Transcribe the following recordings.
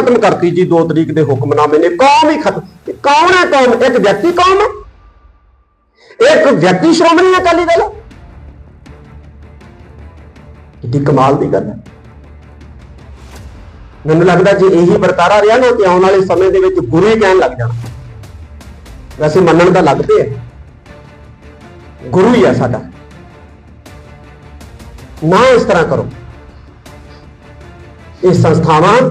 ਖਤਮ ਕਰਤੀ ਜੀ 2 ਤਰੀਕ ਦੇ ਹੁਕਮਨਾਮੇ ਨੇ। ਕੌਮ ਹੀ ਖਤਮ। ਕੌਣ ਹੈ ਕੌਮ? ਇੱਕ ਵਿਅਕਤੀ ਕੌਮ ਹੈ। ਇੱਕ ਵਿਅਕਤੀ ਸ਼੍ਰੋਮਣੀ ਅਕਾਲੀ ਦਲ। ਹੈ ਕਮਾਲ ਦੀ ਗੱਲ ਹੈ। ਮੈਨੂੰ ਲੱਗਦਾ ਜੇ ਇਹੀ ਵਰਤਾਰਾ ਰਿਹਾ ਨਾ, ਤੇ ਆਉਣ ਵਾਲੇ ਸਮੇਂ ਦੇ ਵਿੱਚ ਗੁਰੂ ਹੀ ਕਹਿਣ ਲੱਗ ਜਾਣਾ। ਵੈਸੇ ਮੰਨਣ ਦਾ ਲੱਗਦੇ ਆ ਗੁਰੂ ਹੀ ਆ ਸਾਡਾ। ਨਾ ਇਸ ਤਰ੍ਹਾਂ ਕਰੋ। ਇਹ ਸੰਸਥਾਵਾਂ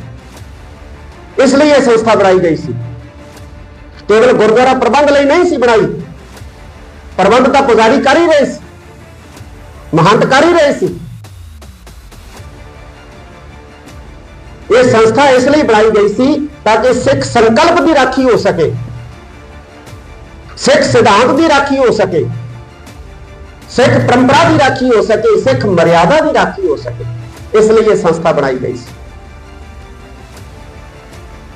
ਇਸ ਲਈ ਇਹ ਸੰਸਥਾ ਬਣਾਈ ਗਈ ਸੀ। ਕੇਵਲ ਗੁਰਦੁਆਰਾ ਪ੍ਰਬੰਧ ਲਈ ਨਹੀਂ ਸੀ ਬਣਾਈ। ਪ੍ਰਬੰਧ ਤਾਂ ਪੁਜਾਰੀ ਕਰ ਹੀ ਰਹੇ ਸੀ। ਮਹੰਤ ਕਰ ਹੀ ਰਹੇ ਸੀ। ਇਹ ਸੰਸਥਾ ਇਸ ਲਈ ਬਣਾਈ ਗਈ ਸੀ ਤਾਂ ਕਿ ਸਿੱਖ ਸੰਕਲਪ ਦੀ ਰਾਖੀ ਹੋ ਸਕੇ। ਸਿੱਖ ਸਿਧਾਂਤ ਦੀ ਰਾਖੀ ਹੋ ਸਕੇ। ਸਿੱਖ ਪਰੰਪਰਾ ਦੀ ਰਾਖੀ ਹੋ ਸਕੇ। ਸਿੱਖ ਮਰਿਆਦਾ ਦੀ ਰਾਖੀ ਹੋ ਸਕੇ। ਇਸ ਲਈ ਇਹ ਸੰਸਥਾ ਬਣਾਈ ਗਈ ਸੀ।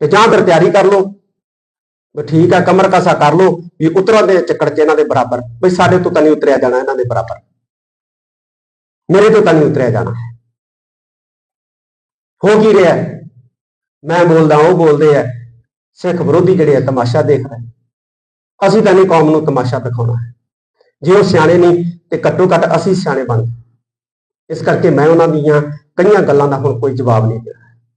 ਤੇ ਜਾਂ ਫਿਰ ਤਿਆਰੀ ਕਰ ਲਓ। ਵੀ ਠੀਕ ਆ, ਕਮਰ ਕਸਾ ਕਰ ਲਓ ਵੀ ਉਤਰਾਂ ਦੇ ਚੱਕੜ ਚ ਇਹਨਾਂ ਦੇ ਬਰਾਬਰ। ਵੀ ਸਾਡੇ ਤੋਂ ਤਾਂ ਨਹੀਂ ਉਤਰਿਆ ਜਾਣਾ ਇਹਨਾਂ ਦੇ ਬਰਾਬਰ। ਮੇਰੇ ਤੋਂ ਤਾਂ ਨਹੀਂ ਉਤਰਿਆ ਜਾਣਾ। ਹੋ ਕੀ ਰਿਹਾ? ਮੈਂ ਬੋਲਦਾ, ਉਹ ਬੋਲਦੇ ਆ, ਸਿੱਖ ਵਿਰੋਧੀ ਜਿਹੜੇ ਆ, ਤਮਾਸ਼ਾ ਦੇਖ ਰਹੇ ਅਸੀਂ ਤਾਂ ਨਹੀਂ ਕੌਮ ਨੂੰ ਤਮਾਸ਼ਾ ਦਿਖਾਉਣਾ ਹੈ। ਜੇ ਉਹ ਸਿਆਣੇ ਨਹੀਂ, ਤੇ ਘੱਟੋ ਘੱਟ ਅਸੀਂ ਸਿਆਣੇ ਬਣ ਇਸ ਕਰਕੇ ਮੈਂ ਉਹਨਾਂ ਦੀਆਂ ਕਈਆਂ ਗੱਲਾਂ ਦਾ ਹੁਣ ਕੋਈ ਜਵਾਬ ਨਹੀਂ ਦੇਣਾ